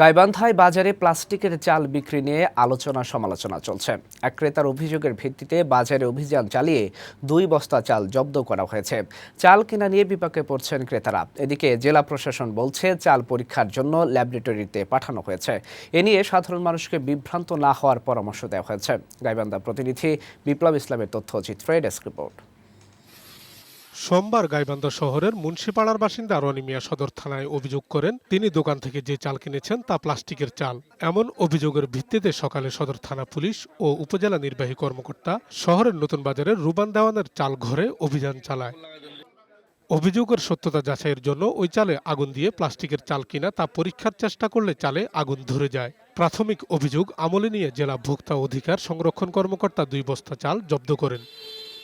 গাইবান্ধায় বাজারে প্লাস্টিকের চাল বিক্রি নিয়ে আলোচনা সমালোচনা চলছে। এক ক্রেতার অভিযোগের ভিত্তিতে বাজারে অভিযান চালিয়ে দুই বস্তা চাল জব্দ করা হয়েছে। চাল কেনা নিয়ে বিপাকে পড়ছেন ক্রেতারা। এদিকে জেলা প্রশাসন বলছে, চাল পরীক্ষার জন্য ল্যাবরেটরিতে পাঠানো হয়েছে। এ নিয়ে সাধারণ মানুষকে বিভ্রান্ত না হওয়ার পরামর্শ দেওয়া হয়েছে। গাইবান্ধা প্রতিনিধি বিপ্লব ইসলামের তথ্যচিত্রে ডেস্ক রিপোর্ট। সোমবার গাইবান্ধা শহরের মুন্সিপাড়ার বাসিন্দা রনি মিয়া সদর থানায় অভিযোগ করেন, তিনি দোকান থেকে যে চাল কিনেছেন তা প্লাস্টিকের চাল। এমন অভিযোগের ভিত্তিতে সকালে সদর থানা পুলিশ ও উপজেলা নির্বাহী কর্মকর্তা শহরের নতুন বাজারের রুবান দেওয়ানের চাল ঘরে অভিযান চালায়। অভিযোগের সত্যতা যাচাইয়ের জন্য ওই চালে আগুন দিয়ে প্লাস্টিকের চাল কিনা তা পরীক্ষার চেষ্টা করলে চালে আগুন ধরে যায়। প্রাথমিক অভিযোগ আমলে নিয়ে জেলা ভোক্তা অধিকার সংরক্ষণ কর্মকর্তা দুই বস্তা চাল জব্দ করেন।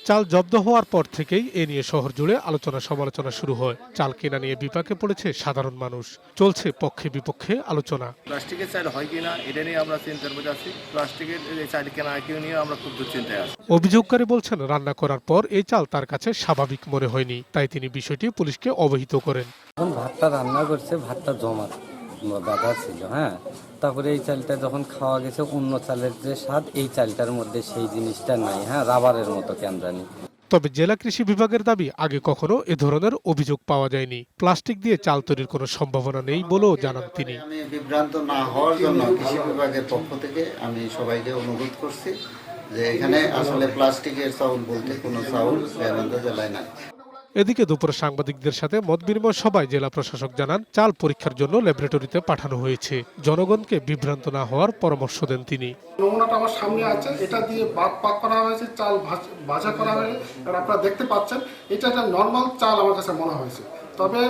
চাল জব্দ হওয়ার পর থেকেই এ নিয়ে শহর জুড়ে আলোচনা সমালোচনা শুরু হয়। চাল কেনা নিয়ে বিপাকে পড়েছে সাধারণ মানুষ। চলছে পক্ষে বিপক্ষে আলোচনা। প্লাস্টিকের চাল হয় কিনা এটা নিয়ে আমরা চিন্তার মধ্যে আছি। প্লাস্টিকের এই চাল কেনা কেউ নিয়ে আমরা খুব দুশ্চিন্তায় আছি। অভিযোগকারী বলছেন রান্না করার পর এই চাল তার কাছে স্বাভাবিক মনে হয়নি। তাই তিনি বিষয়টি পুলিশকে অবহিত করেন। ভাতটা রান্না করছে ভাতটা জমা বাধা ছিল হ্যাঁ? তারপরে এই চালটা যখন খাওয়া গেছে অন্য চালের যে স্বাদ এই চালটার মধ্যে সেই জিনিসটা নাই হ্যাঁ? রাবারের মতো কেন জানি তবে জেলা কৃষি বিভাগের দাবি আগে কখনো এ ধরনের অভিযোগ পাওয়া যায়নি। প্লাস্টিক দিয়ে চাল তৈরির কোনো সম্ভাবনা নেই বলেও জানান তিনি। বিভ্রান্ত না হওয়ার জন্য কৃষি বিভাগের পক্ষ থেকে আমি সবাইকে অনুরোধ করছি যে এখানে আসলে প্লাস্টিকের চাউল বলতে কোনো চাউল জেলায় নাই। এদিকে দুপুরে সাংবাদিকদের সাথে মত বিনিময় সভায় জেলা প্রশাসক জানান চাল পরীক্ষার জন্য ল্যাবরেটরিতে পাঠানো হয়েছে। জনগণকে বিভ্রান্ত না হওয়ার পরামর্শ দেন তিনি। নমুনাটা আমার সামনে আছে। এটা দিয়ে বাদ পাক করা হয়েছে চাল ভাজা করা হয়েছে। আর আপনারা দেখতে পাচ্ছেন এটা একটা নর্মাল চাল আমার কাছে মনে হয়েছে। তবে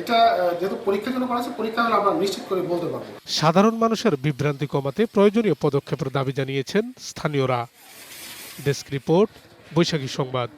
এটা যেহেতু পরীক্ষার জন্য করা পরীক্ষা হলে আমরা নিশ্চিত করে বলতে পারব সাধারণ মানুষের বিভ্রান্তি কমাতে প্রয়োজনীয় পদক্ষেপের দাবি জানিয়েছেন স্থানীয়রা। ডেস্ক রিপোর্ট বৈশাখী সংবাদ।